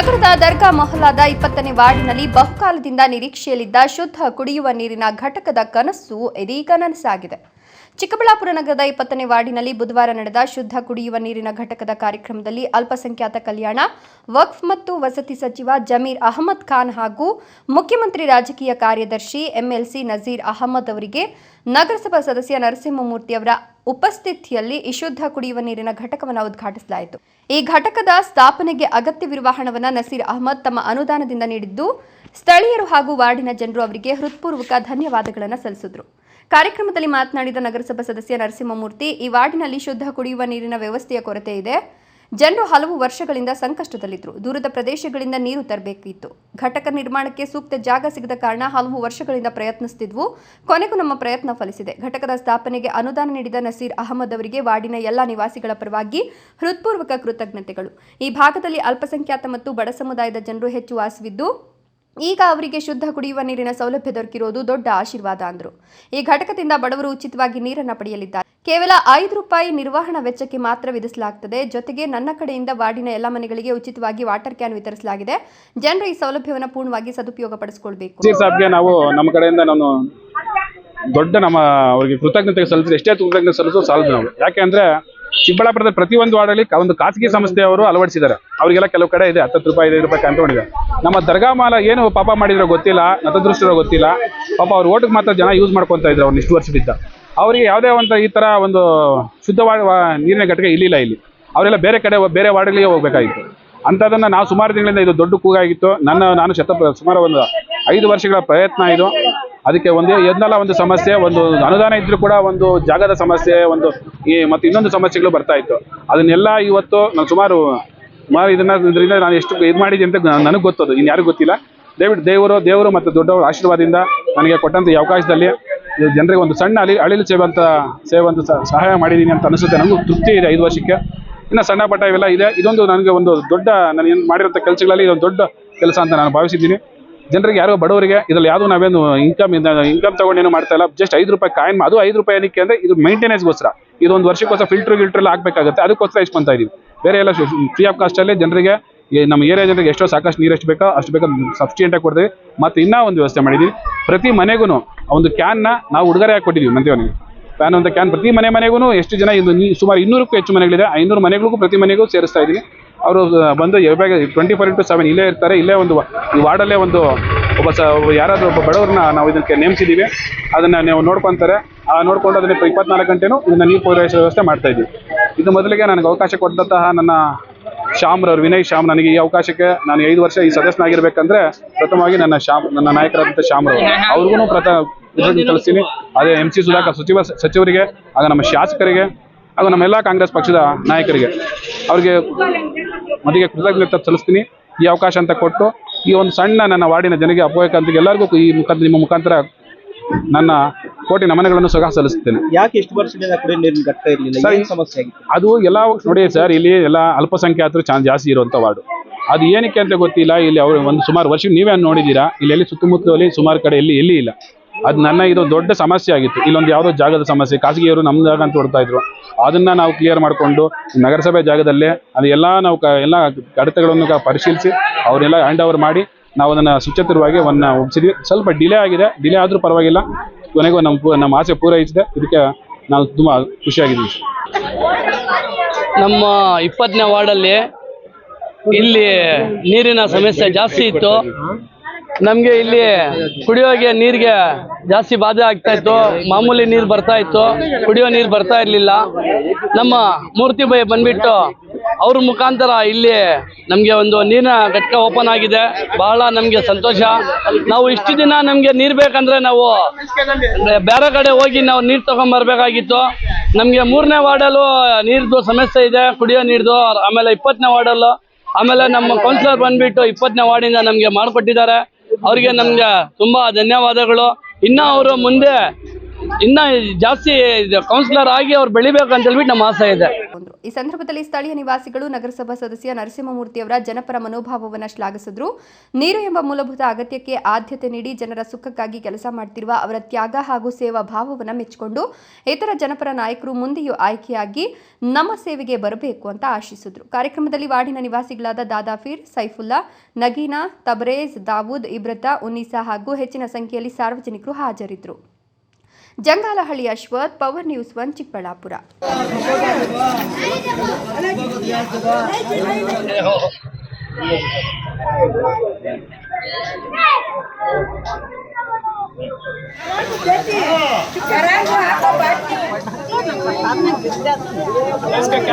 ನಗರದ ದರ್ಗಾ ಮೊಹಲ್ಲಾದ ಇಪ್ಪತ್ತನೇ ವಾರ್ಡಿನಲ್ಲಿ ಬಹುಕಾಲದಿಂದ ನಿರೀಕ್ಷೆಯಲ್ಲಿದ್ದ ಶುದ್ಧ ಕುಡಿಯುವ ನೀರಿನ ಘಟಕದ ಕನಸು ಇದೀಗ ನನಸಾಗಿದೆ. ಚಿಕ್ಕಬಳ್ಳಾಪುರ ನಗರದ ಇಪ್ಪತ್ತನೇ ವಾರ್ಡಿನಲ್ಲಿ ಬುಧವಾರ ನಡೆದ ಶುದ್ಧ ಕುಡಿಯುವ ನೀರಿನ ಘಟಕದ ಕಾರ್ಯಕ್ರಮದಲ್ಲಿ ಅಲ್ಪಸಂಖ್ಯಾತ ಕಲ್ಯಾಣ, ವಕ್ಫ್ ಮತ್ತು ವಸತಿ ಸಚಿವ ಜಮೀರ್ ಅಹಮದ್ ಖಾನ್ ಹಾಗೂ ಮುಖ್ಯಮಂತ್ರಿ ರಾಜಕೀಯ ಕಾರ್ಯದರ್ಶಿ ಎಂಎಲ್ಸಿ ನಜೀರ್ ಅಹಮದ್ ಅವರಿಗೆ ನಗರಸಭಾ ಸದಸ್ಯ ನರಸಿಂಹಮೂರ್ತಿ ಅವರ ಉಪಸ್ಥಿತಿಯಲ್ಲಿ ಈ ಶುದ್ಧ ಕುಡಿಯುವ ನೀರಿನ ಘಟಕವನ್ನು ಉದ್ಘಾಟಿಸಲಾಯಿತು. ಈ ಘಟಕದ ಸ್ಥಾಪನೆಗೆ ಅಗತ್ಯವಿರುವ ಹಣವನ್ನು ನಸೀರ್ ಅಹಮದ್ ತಮ್ಮ ಅನುದಾನದಿಂದ ನೀಡಿದ್ದು, ಸ್ಥಳೀಯರು ಹಾಗೂ ವಾರ್ಡಿನ ಜನರು ಅವರಿಗೆ ಹೃತ್ಪೂರ್ವಕ ಧನ್ಯವಾದಗಳನ್ನು ಸಲ್ಲಿಸಿದರು. ಕಾರ್ಯಕ್ರಮದಲ್ಲಿ ಮಾತನಾಡಿದ ನಗರಸಭಾ ಸದಸ್ಯ ನರಸಿಂಹಮೂರ್ತಿ, ಈ ವಾರ್ಡಿನಲ್ಲಿ ಶುದ್ಧ ಕುಡಿಯುವ ನೀರಿನ ವ್ಯವಸ್ಥೆಯ ಕೊರತೆ ಇದೆ. ಜನರು ಹಲವು ವರ್ಷಗಳಿಂದ ಸಂಕಷ್ಟದಲ್ಲಿದ್ದರು ದೂರದ ಪ್ರದೇಶಗಳಿಂದ ನೀರು ತರಬೇಕಿತ್ತು. ಘಟಕ ನಿರ್ಮಾಣಕ್ಕೆ ಸೂಕ್ತ ಜಾಗ ಸಿಗದ ಕಾರಣ ಹಲವು ವರ್ಷಗಳಿಂದ ಪ್ರಯತ್ನಿಸುತ್ತಿದ್ವು ಕೊನೆಗೂ ನಮ್ಮ ಪ್ರಯತ್ನ ಫಲಿಸಿದೆ. ಘಟಕದ ಸ್ಥಾಪನೆಗೆ ಅನುದಾನ ನೀಡಿದ ನಸೀರ್ ಅಹಮದ್ ಅವರಿಗೆ ವಾರ್ಡಿನ ಎಲ್ಲ ನಿವಾಸಿಗಳ ಪರವಾಗಿ ಹೃತ್ಪೂರ್ವಕ ಕೃತಜ್ಞತೆಗಳು. ಈ ಭಾಗದಲ್ಲಿ ಅಲ್ಪಸಂಖ್ಯಾತ ಮತ್ತು ಬಡ ಸಮುದಾಯದ ಜನರು ಹೆಚ್ಚು ವಾಸವಿದ್ದು ಈಗ ಅವರಿಗೆ ಶುದ್ಧ ಕುಡಿಯುವ ನೀರಿನ ಸೌಲಭ್ಯ ದೊರಕಿರೋದು ದೊಡ್ಡ ಆಶೀರ್ವಾದ, ಅಂದರು. ಈ ಘಟಕದಿಂದ ಬಡವರು ಉಚಿತವಾಗಿ ನೀರನ್ನು ಪಡೆಯಲಿದ್ದಾರೆ. ಕೇವಲ ಐದು ರೂಪಾಯಿ ನಿರ್ವಹಣಾ ವೆಚ್ಚಕ್ಕೆ ಮಾತ್ರ ವಿಧಿಸಲಾಗುತ್ತದೆ ಜೊತೆಗೆ ನನ್ನ ಕಡೆಯಿಂದ ವಾರ್ಡಿನ ಎಲ್ಲ ಮನೆಗಳಿಗೆ ಉಚಿತವಾಗಿ ವಾಟರ್ ಕ್ಯಾನ್ ವಿತರಿಸಲಾಗಿದೆ. ಜನರು ಈ ಸೌಲಭ್ಯವನ್ನು ಪೂರ್ಣವಾಗಿ ಸದುಪಯೋಗ ಪಡಿಸಿಕೊಳ್ಬೇಕು ನಾವು ನಮ್ಮ ಕಡೆಯಿಂದ ನಾನು ದೊಡ್ಡ ನಮ್ಮ ಅವರಿಗೆ ಕೃತಜ್ಞತೆ ಸಲ್ಲಿಸಿದ್ರೆ ಎಷ್ಟೇ ಕೃತಜ್ಞತೆ ಸಲ್ಲಿಸೋ ಸಾಲದು ನಾವು. ಯಾಕೆ ಅಂದ್ರೆ ಚಿಕ್ಕಬಳ್ಳಾಪುರದ ಪ್ರತಿಯೊಂದು ವಾರ್ಡಲ್ಲಿ ಒಂದು ಖಾಸಗಿ ಸಂಸ್ಥೆಯವರು ಅಳವಡಿಸಿದ್ದಾರೆ. ಅವರಿಗೆಲ್ಲ ಕೆಲವು ಕಡೆ ಇದೆ ಹತ್ತು ರೂಪಾಯಿ, ಐದು ರೂಪಾಯಿ ಕಂತ್ಕೊಂಡಿದೆ ನಮ್ಮ ದರ್ಗಾ ಮಾಲ ಏನು ಪಾಪ ಮಾಡಿದ್ರೋ ಗೊತ್ತಿಲ್ಲ, ನತದೃಷ್ಟಿರೋ ಗೊತ್ತಿಲ್ಲ. ಪಾಪ ಅವ್ರ ಓಟಿಗೆ ಮಾತ್ರ ಜನ ಯೂಸ್ ಮಾಡ್ಕೊತಾ ಇದ್ರು ಅವ್ರು ಇಷ್ಟು ವರ್ಷದಿಂದ ಅವರಿಗೆ ಯಾವುದೇ ಒಂದು ಈ ತರ ಒಂದು ಶುದ್ಧವಾದ ನೀರಿನ ಘಟಕ ಇಲ್ಲಿಲ್ಲ ಇಲ್ಲಿ. ಅವರೆಲ್ಲ ಬೇರೆ ಕಡೆ ಬೇರೆ ವಾರ್ಡ್ಗಳಿಗೆ ಹೋಗ್ಬೇಕಾಗಿತ್ತು. ಅಂಥದ್ದನ್ನು ನಾವು ಸುಮಾರು ತಿಂಗಳಿಂದ ಇದು ದೊಡ್ಡ ಕೂಗಾಗಿತ್ತು. ನನ್ನ, ನಾನು ಶತ ಸುಮಾರು ಒಂದು ಐದು ವರ್ಷಗಳ ಪ್ರಯತ್ನ ಇದು. ಅದಕ್ಕೆ ಒಂದೇ ಎದ್ನೆಲ್ಲ ಒಂದು ಸಮಸ್ಯೆ, ಒಂದು ಅನುದಾನ ಇದ್ರೂ ಕೂಡ ಒಂದು ಜಾಗದ ಸಮಸ್ಯೆ, ಒಂದು ಈ ಮತ್ತು ಇನ್ನೊಂದು ಸಮಸ್ಯೆಗಳು ಬರ್ತಾ ಇತ್ತು. ಅದನ್ನೆಲ್ಲ ಇವತ್ತು ನಾನು ಸುಮಾರು ಸುಮಾರು ಇದನ್ನ ಇದರಿಂದ ನಾನು ಎಷ್ಟು ಇದು ಮಾಡಿದ್ದೀನಿ ಅಂತ ನನಗೆ ಗೊತ್ತದು ಇನ್ನು ಯಾರಿಗೂ ಗೊತ್ತಿಲ್ಲ. ದಯವಿಟ್ಟು ದೇವರು ದೇವರು ಮತ್ತು ದೊಡ್ಡವರ ಆಶೀರ್ವಾದದಿಂದ ನನಗೆ ಕೊಟ್ಟಂಥ ಈ ಅವಕಾಶದಲ್ಲಿ ಜನರಿಗೆ ಒಂದು ಸಣ್ಣ ಅಳಿ ಅಳಿಲು ಸೇವಂತ ಸೇವಂತ ಸಹಾಯ ಮಾಡಿದ್ದೀನಿ ಅಂತ ಅನಿಸುತ್ತೆ. ನನಗೂ ತೃಪ್ತಿ ಇದೆ ಐದು ವರ್ಷಕ್ಕೆ. ಇನ್ನು ಸಣ್ಣ ಪಟ್ಟ ಇವೆಲ್ಲ ಇದೆ. ಇದೊಂದು ನನಗೆ ಒಂದು ದೊಡ್ಡ ನಾನು ಏನು ಮಾಡಿರೋಂಥ ಕೆಲಸಗಳಲ್ಲಿ ಇದೊಂದು ದೊಡ್ಡ ಕೆಲಸ ಅಂತ ನಾನು ಭಾವಿಸಿದ್ದೀನಿ. ಜನರಿಗೆ ಯಾರೋ ಬಡವರಿಗೆ ಇದ್ರಲ್ಲಿ ಯಾವುದು ನಾವೇನು ಇನ್ಕಮ್ ಇನ್ಕಮ್ ತಗೊಂಡು ಏನು ಮಾಡ್ತಾ ಇಲ್ಲ. ಜಸ್ಟ್ ಐದು ರೂಪಾಯಿ ಕಾಯಿನ್ ಅದು ಐದು ರೂಪಾಯಿ ಏನಕ್ಕೆ ಅಂದ್ರೆ ಇದು ಮೇಂಟೆನೆನ್ಸ್ಗೋಸ್ಕರ ಇದು ಒಂದು ವರ್ಷಕ್ಕೋಸ್ಕರ ಫಿಲ್ಟರ್ ಗಿಲ್ಟರ್ ಎಲ್ಲ ಹಾಕ್ಬೇಕಾಗುತ್ತೆ ಅದಕ್ಕೋಸ್ಕರ ಇಸ್ಕೊಂತ ಇದೀವಿ. ಬೇರೆ ಎಲ್ಲ ಫ್ರೀ ಆಫ್ ಕಾಸ್ಟಲ್ಲೇ ಜನರಿಗೆ ನಮ್ಮ ಏರಿಯಾ ಜನರಿಗೆ ಎಷ್ಟೋ ಸಾಕಷ್ಟು ನೀರು ಎಷ್ಟು ಬೇಕೋ ಅಷ್ಟು ಬೇಕೋ ಸಬ್ಸ್ಟಿಯೆಂಟಾಗಿ ಕೊಡ್ತೀವಿ. ಮತ್ತು ಇನ್ನೂ ಒಂದು ವ್ಯವಸ್ಥೆ ಮಾಡಿದ್ದೀವಿ ಪ್ರತಿ ಮನೆಗೂ ಒಂದು ಕ್ಯಾನ್ನ ನಾವು ಉಡುಗೊರೆಯಾಗಿ ಕೊಟ್ಟಿದ್ದೀವಿ ಮಂತ್ರಿಯವನಿಗೆ ಫ್ಯಾನ್ ಅಂತ ಕ್ಯಾನ್ ಪ್ರತಿ ಮನೆ ಮನೆಗೂ ಎಷ್ಟು ಜನ ಇದು ಸುಮಾರು ಇನ್ನೂರಕ್ಕೂ ಹೆಚ್ಚು ಮನೆಗಳಿದೆ. ಐನೂರು ಮನೆಗಳಿಗೂ ಪ್ರತಿ ಮನೆಗೂ ಸೇರಿಸ್ತಾ ಇದ್ದೀನಿ ಅವರು ಬಂದು ಯಾವಾಗ ಟ್ವೆಂಟಿ ಫೋರ್ ಇಂಟು ಸೆವೆನ್ ಇಲ್ಲೇ ಇರ್ತಾರೆ. ಇಲ್ಲೇ ಒಂದು ಈ ವಾರ್ಡಲ್ಲೇ ಒಂದು ಒಬ್ಬ ಸ ಯಾರಾದರೂ ಒಬ್ಬ ಬಡವ್ರನ್ನ ನಾವು ಇದಕ್ಕೆ ನೇಮಿಸಿದ್ದೀವಿ ಅದನ್ನು ನೀವು ನೋಡ್ಕೊತಾರೆ. ಆ ನೋಡ್ಕೊಂಡು ಅದನ್ನ ಇಪ್ಪತ್ನಾಲ್ಕು ಗಂಟೆನೂ ಇದನ್ನು ನೀರು ಪೂರೈಸೋ ವ್ಯವಸ್ಥೆ ಮಾಡ್ತಾ ಇದ್ದೀವಿ. ಇದು ಮೊದಲಿಗೆ ನನಗೆ ಅವಕಾಶ ಕೊಟ್ಟಂತಹ ನನ್ನ ಶ್ಯಾಮ್ರವ್ರು ವಿನಯ್ ಶ್ಯಾಮ್ ನನಗೆ ಈ ಅವಕಾಶಕ್ಕೆ ನಾನು ಐದು ವರ್ಷ ಈ ಸದಸ್ಯನಾಗಿರ್ಬೇಕಂದ್ರೆ ಪ್ರಥಮವಾಗಿ ನನ್ನ ಶ್ಯಾಮ್ ನನ್ನ ನಾಯಕರಾದಂಥ ಶ್ಯಾಮ್ರವ್ರು ಅವ್ರಿಗೂ ಪ್ರಥ ಕಳಿಸ್ತೀನಿ. ಅದೇ ಎಂ ಸಿ ಸುಧಾಕರ್ ಸಚಿವ ಸಚಿವರಿಗೆ, ಆಗ ನಮ್ಮ ಶಾಸಕರಿಗೆ ಹಾಗೂ ನಮ್ಮೆಲ್ಲ ಕಾಂಗ್ರೆಸ್ ಪಕ್ಷದ ನಾಯಕರಿಗೆ. ಅವರಿಗೆ ಮೊದಲಿಗೆ ಕೃತಜ್ಞತೆ ಸಲ್ಲಿಸ್ತೀನಿ. ಈ ಅವಕಾಶ ಅಂತ ಕೊಟ್ಟು ಈ ಒಂದು ಸಣ್ಣ ನನ್ನ ವಾರ್ಡಿನ ಜನಗೆ ಅಪೋಯಕಂತ ಎಲ್ಲರಿಗೂ ಈ ಮುಖಾಂತರ ನಿಮ್ಮ ಮುಖಾಂತರ ನನ್ನ ಕೋಟಿ ನಮನಗಳನ್ನು ಸಹ ಸಲ್ಲಿಸುತ್ತೇನೆ. ಯಾಕೆ ಇಷ್ಟು ವರ್ಷದಿಂದ ಕುಡಿಯೋ ನೀರಿನ ಘಟ್ಟ ಇರಲಿಲ್ಲ? ಸರ್, ಸಮಸ್ಯೆ ಆಗಿತ್ತು? ಅದು ಎಲ್ಲ ನೋಡಿ ಸರ್ ಇಲ್ಲಿ ಎಲ್ಲ ಅಲ್ಪಸಂಖ್ಯಾತರು ಚಾ ಜಾಸ್ತಿ ಇರುವಂಥ ವಾರ್ಡು. ಅದು ಏನಕ್ಕೆ ಅಂತ ಗೊತ್ತಿಲ್ಲ ಇಲ್ಲಿ ಅವರು ಒಂದು ಸುಮಾರು ವರ್ಷ ನೀವೇ ನೋಡಿದ್ದೀರಾ? ಇಲ್ಲಿ ಎಲ್ಲಿ ಸುತ್ತಮುತ್ತಲಲ್ಲಿ ಸುಮಾರು ಕಡೆ ಎಲ್ಲಿ ಎಲ್ಲಿ ಇಲ್ಲ. ಅದು ನನ್ನ ಇದು ದೊಡ್ಡ ಸಮಸ್ಯೆ ಆಗಿತ್ತು. ಇಲ್ಲೊಂದು ಯಾವುದೋ ಜಾಗದ ಸಮಸ್ಯೆ. ಖಾಸಗಿಯವರು ನಮ್ಮ ಜಾಗ ಅಂತ ಹೊಡ್ತಾ ಇದ್ರು. ಅದನ್ನ ನಾವು ಕ್ಲಿಯರ್ ಮಾಡಿಕೊಂಡು ನಗರಸಭೆ ಜಾಗದಲ್ಲೇ ಅದು ಎಲ್ಲ ನಾವು ಕ, ಎಲ್ಲ ಕಡತಗಳನ್ನು ಪರಿಶೀಲಿಸಿ ಅವರೆಲ್ಲ ಹ್ಯಾಂಡ್ ಓವರ್ ಮಾಡಿ ನಾವು ಅದನ್ನು ಸುಚತುರವಾಗಿ ಒನ್ನ ಒಪ್ಪಿಸಿದ್ವಿ ಸ್ವಲ್ಪ ಡಿಲೇ ಆಗಿದೆ. ಡಿಲೇ ಆದರೂ ಪರವಾಗಿಲ್ಲ. ಕೊನೆಗೂ ನಮ್ಮ ನಮ್ಮ ಆಸೆ ಪೂರೈಸಿದೆ. ಇದಕ್ಕೆ ನಾವು ತುಂಬ ಖುಷಿಯಾಗಿದ್ದೀವಿ ನಮ್ಮ ಇಪ್ಪತ್ತನೇ ವಾರ್ಡಲ್ಲಿ ಇಲ್ಲಿ ನೀರಿನ ಸಮಸ್ಯೆ ಜಾಸ್ತಿ ಇತ್ತು. ನಮಗೆ ಇಲ್ಲಿ ಕುಡಿಯೋಗೆ ನೀರಿಗೆ ಜಾಸ್ತಿ ಬಾಧೆ ಆಗ್ತಾ ಇತ್ತು. ಮಾಮೂಲಿ ನೀರು ಬರ್ತಾ ಇತ್ತು. ಕುಡಿಯೋ ನೀರು ಬರ್ತಾ ಇರ್ಲಿಲ್ಲ. ನಮ್ಮ ಮೂರ್ತಿ ಬೈ ಬಂದ್ಬಿಟ್ಟು ಅವ್ರ ಮುಖಾಂತರ ಇಲ್ಲಿ ನಮಗೆ ಒಂದು ನೀರಿನ ಘಟಕ ಓಪನ್ ಆಗಿದೆ. ಬಹಳ ನಮಗೆ ಸಂತೋಷ. ನಾವು ಇಷ್ಟು ದಿನ ನಮಗೆ ನೀರ್ ಬೇಕಂದ್ರೆ ನಾವು ಬೇರೆ ಕಡೆ ಹೋಗಿ ನಾವು ನೀರು ತಗೊಂಬರ್ಬೇಕಾಗಿತ್ತು ನಮಗೆ ಮೂರನೇ ವಾರ್ಡಲ್ಲೂ ನೀರ್ದು ಸಮಸ್ಯೆ ಇದೆ. ಕುಡಿಯೋ ನೀರ್ದು, ಆಮೇಲೆ ಇಪ್ಪತ್ತನೇ ವಾರ್ಡಲ್ಲೂ. ಆಮೇಲೆ ನಮ್ಮ ಕೌನ್ಸಿಲರ್ ಬಂದ್ಬಿಟ್ಟು ಇಪ್ಪತ್ತನೇ ವಾರ್ಡಿಂದ ನಮಗೆ ಮಾಡಿಕೊಟ್ಟಿದ್ದಾರೆ. ಅವರಿಗೆ ನಮ್ಗೆ ತುಂಬಾ ಧನ್ಯವಾದಗಳು ಇನ್ನ ಅವರು ಮುಂದೆ ಇನ್ನ ಜಾಸ್ತಿ ಕೌನ್ಸಿಲರ್ ಆಗಿ ಅವ್ರು ಬೆಳಿಬೇಕು ಅಂತ ಹೇಳ್ಬಿಟ್ಟು ನಮ್ಮ ಆಸೆ ಇದೆ. ಈ ಸಂದರ್ಭದಲ್ಲಿ ಸ್ಥಳೀಯ ನಿವಾಸಿಗಳು, ನಗರಸಭಾ ಸದಸ್ಯ ನರಸಿಂಹಮೂರ್ತಿಯವರ ಜನಪರ ಮನೋಭಾವವನ್ನು ಶ್ಲಾಘಿಸಿದ್ರು. ನೀರು ಎಂಬ ಮೂಲಭೂತ ಅಗತ್ಯಕ್ಕೆ ಆದ್ಯತೆ ನೀಡಿ ಜನರ ಸುಖಕ್ಕಾಗಿ ಕೆಲಸ ಮಾಡುತ್ತಿರುವ ಅವರ ತ್ಯಾಗ ಹಾಗೂ ಸೇವಾ ಭಾವವನ್ನು ಮೆಚ್ಚಿಕೊಂಡು ಇತರ ಜನಪರ ನಾಯಕರು ಮುಂದೆಯೂ ಆಯ್ಕೆಯಾಗಿ ನಮ್ಮ ಸೇವೆಗೆ ಬರಬೇಕು ಅಂತ ಆಶಿಸಿದ್ರು. ಕಾರ್ಯಕ್ರಮದಲ್ಲಿ ವಾರ್ಡಿನ ನಿವಾಸಿಗಳಾದ ದಾದಾಫೀರ್ ಸೈಫುಲ್ಲಾ, ನಗೀನಾ, ತಬರೇಜ್, ದಾವೂದ್, ಇಬ್ರತಾ, ಉನ್ನೀಸಾ ಹಾಗೂ ಹೆಚ್ಚಿನ ಸಂಖ್ಯೆಯಲ್ಲಿ ಸಾರ್ವಜನಿಕರು ಹಾಜರಿದ್ದರು Jangalahalli Ashwath power news one Chikkaballapur.